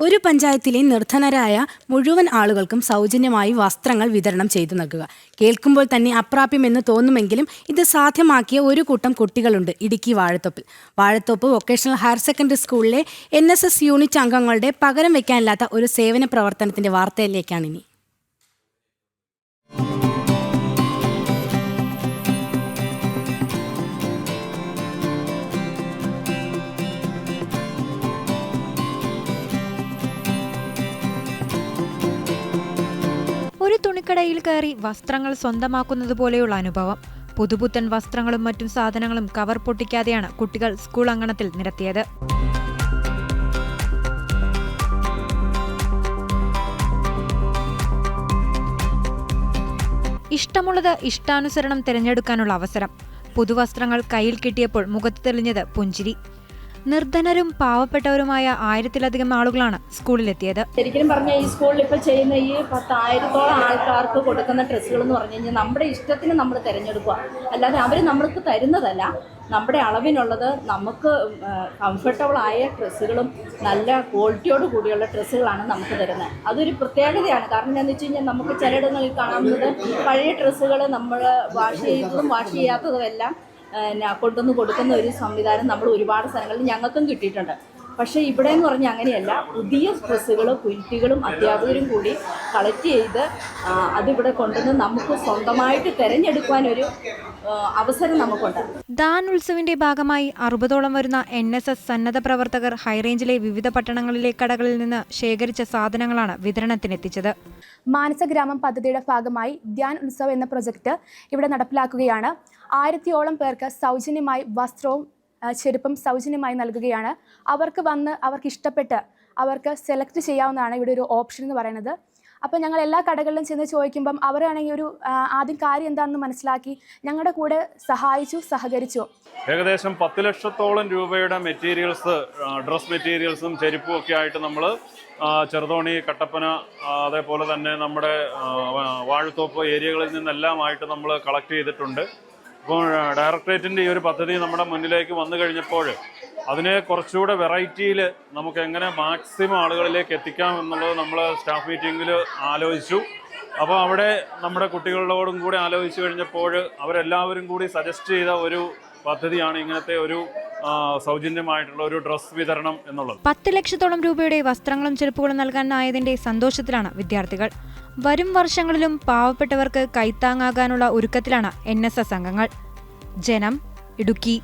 ഒരു പഞ്ചായത്തിലെ നിർധനരായ മുഴുവൻ ആളുകൾക്കും സൗജന്യമായി വസ്ത്രങ്ങൾ വിതരണം ചെയ്തു നൽകുക. കേൾക്കുമ്പോൾ തന്നെ അപ്രാപ്യമെന്ന് തോന്നുമെങ്കിലും ഇത് സാധ്യമാക്കിയ ഒരു കൂട്ടം കുട്ടികളുണ്ട് ഇടുക്കി വാഴത്തോപ്പിൽ. വാഴത്തോപ്പ് വൊക്കേഷണൽ ഹയർ സെക്കൻഡറി സ്കൂളിലെ എൻ യൂണിറ്റ് അംഗങ്ങളുടെ പകരം വയ്ക്കാനില്ലാത്ത ഒരു സേവന പ്രവർത്തനത്തിന്റെ വാർത്തയിലേക്കാണ് ഇനി. ഒരു തുണിക്കടയിൽ കയറി വസ്ത്രങ്ങൾ സ്വന്തമാക്കുന്നത് പോലെയുള്ള അനുഭവം. പുതുപുത്തൻ വസ്ത്രങ്ങളും മറ്റും സാധനങ്ങളും കവർ പൊട്ടിക്കാതെയാണ് കുട്ടികൾ സ്കൂൾ അങ്കണത്തിൽ നിരത്തിയത്. ഇഷ്ടമുള്ളത് ഇഷ്ടാനുസരണം തിരഞ്ഞെടുക്കാനുള്ള അവസരം. പുതുവസ്ത്രങ്ങൾ കയ്യിൽ കിട്ടിയപ്പോൾ മുഖത്ത് തെളിഞ്ഞത് പുഞ്ചിരി. നിർധനരും പാവപ്പെട്ടവരുമായ ആയിരത്തിലധികം ആളുകളാണ് സ്കൂളിലെത്തിയത്. ശരിക്കും പറഞ്ഞാൽ ഈ സ്കൂളിൽ ഇപ്പോൾ ചെയ്യുന്ന ഈ പത്തായിരത്തോളം ആൾക്കാർക്ക് കൊടുക്കുന്ന ഡ്രസ്സുകൾ എന്ന് പറഞ്ഞു കഴിഞ്ഞാൽ നമ്മുടെ ഇഷ്ടത്തിന് നമ്മൾ തിരഞ്ഞെടുക്കുക അല്ലാതെ അവർ നമ്മൾക്ക് തരുന്നതല്ല. നമ്മുടെ അളവിനുള്ളത് നമുക്ക് കംഫർട്ടബിൾ ആയ ഡ്രസ്സുകളും നല്ല ക്വാളിറ്റിയോട് കൂടിയുള്ള ഡ്രസ്സുകളാണ് നമുക്ക് തരുന്നത്. അതൊരു പ്രത്യേകതയാണ്. കാരണം എന്താണെന്ന് വെച്ച് കഴിഞ്ഞാൽ നമുക്ക് ചിലയിടങ്ങളിൽ കാണാവുന്നത് പഴയ ഡ്രസ്സുകൾ നമ്മൾ വാഷ് ചെയ്തതും വാഷ് ചെയ്യാത്തതും എല്ലാം കൊണ്ടുവന്ന് കൊടുക്കുന്ന ഒരു സംവിധാനം നമ്മൾ ഒരുപാട് സ്ഥലങ്ങളിൽ ഞങ്ങൾക്കും കിട്ടിയിട്ടുണ്ട്. പക്ഷേ ഇവിടെ എന്ന് പറഞ്ഞാൽ അങ്ങനെയല്ല. പുതിയ ഡ്രസ്സുകളും കുറ്റികളും അധ്യാപകരും കൂടി കളക്ട് ചെയ്ത് അതിവിടെ കൊണ്ടുവന്ന് നമുക്ക് സ്വന്തമായിട്ട് തിരഞ്ഞെടുക്കാനൊരു ഒരു അവസരം നമുക്കുണ്ട്. ദാൻ ഉത്സവിന്റെ ഭാഗമായി അറുപതോളം വരുന്ന എൻ എസ് എസ് സന്നദ്ധ പ്രവർത്തകർ ഹൈറേഞ്ചിലെ വിവിധ പട്ടണങ്ങളിലെ കടകളിൽ നിന്ന് ശേഖരിച്ച സാധനങ്ങളാണ് വിതരണത്തിനെത്തിച്ചത്. മാനസഗ്രാമം പദ്ധതിയുടെ ഭാഗമായി ധ്യാൻ ഉത്സവ് എന്ന പ്രൊജക്ട് ഇവിടെ നടപ്പിലാക്കുകയാണ്. ആയിരത്തിയോളം പേർക്ക് സൗജന്യമായി വസ്ത്രവും ചെരുപ്പും സൗജന്യമായി നൽകുകയാണ്. അവർക്ക് വന്ന് അവർക്ക് ഇഷ്ടപ്പെട്ട് അവർക്ക് സെലക്ട് ചെയ്യാവുന്നതാണ് ഇവിടെ ഒരു ഓപ്ഷൻ എന്ന് പറയുന്നത്. അപ്പോൾ ഞങ്ങൾ എല്ലാ കടകളിലും ചെന്ന് ചോദിക്കുമ്പം അവരാണെങ്കിൽ ഒരു ആദ്യം കാര്യം എന്താണെന്ന് മനസ്സിലാക്കി ഞങ്ങളുടെ കൂടെ സഹായിച്ചു സഹകരിച്ചു. ഏകദേശം പത്ത് ലക്ഷത്തോളം രൂപയുടെ മെറ്റീരിയൽസ് ഡ്രസ് മെറ്റീരിയൽസും ചെരുപ്പും ഒക്കെ ആയിട്ട് നമ്മൾ ചെറുതോണി കട്ടപ്പന അതേപോലെ തന്നെ നമ്മുടെ വാഴത്തോപ്പ് ഏരിയകളിൽ നിന്നെല്ലാമായിട്ട് നമ്മൾ കളക്ട് ചെയ്തിട്ടുണ്ട്. ഇപ്പോൾ ഡയറക്ടറേറ്റിന്റെ ഈ ഒരു പദ്ധതി നമ്മുടെ മുന്നിലേക്ക് വന്നു കഴിഞ്ഞപ്പോൾ അതിനെ കുറച്ചുകൂടെ വെറൈറ്റിയിൽ നമുക്ക് എങ്ങനെ മാക്സിമം ആളുകളിലേക്ക് എത്തിക്കാം എന്നുള്ളത് നമ്മൾ സ്റ്റാഫ് മീറ്റിങ്ങിൽ ആലോചിച്ചു. അപ്പോൾ അവിടെ നമ്മുടെ കുട്ടികളോടും കൂടി ആലോചിച്ച് കഴിഞ്ഞപ്പോൾ അവരെല്ലാവരും കൂടി സജസ്റ്റ് ചെയ്ത ഒരു പദ്ധതിയാണ് ഇങ്ങനത്തെ ഒരു സൗജന്യമായിട്ടുള്ള ഒരു ഡ്രസ് വിതരണം എന്നുള്ളത്. പത്ത് ലക്ഷത്തോളം രൂപയുടെ വസ്ത്രങ്ങളും ചെരുപ്പുകളും നൽകാനായതിന്റെ സന്തോഷത്തിലാണ് വിദ്യാർത്ഥികൾ. വരും വർഷങ്ങളിലും പാവപ്പെട്ടവർക്ക് കൈത്താങ്ങാകാനുള്ള ഒരുക്കത്തിലാണ് എൻ എസ് എസ് അംഗങ്ങൾ. ജനം ഇടുക്കി.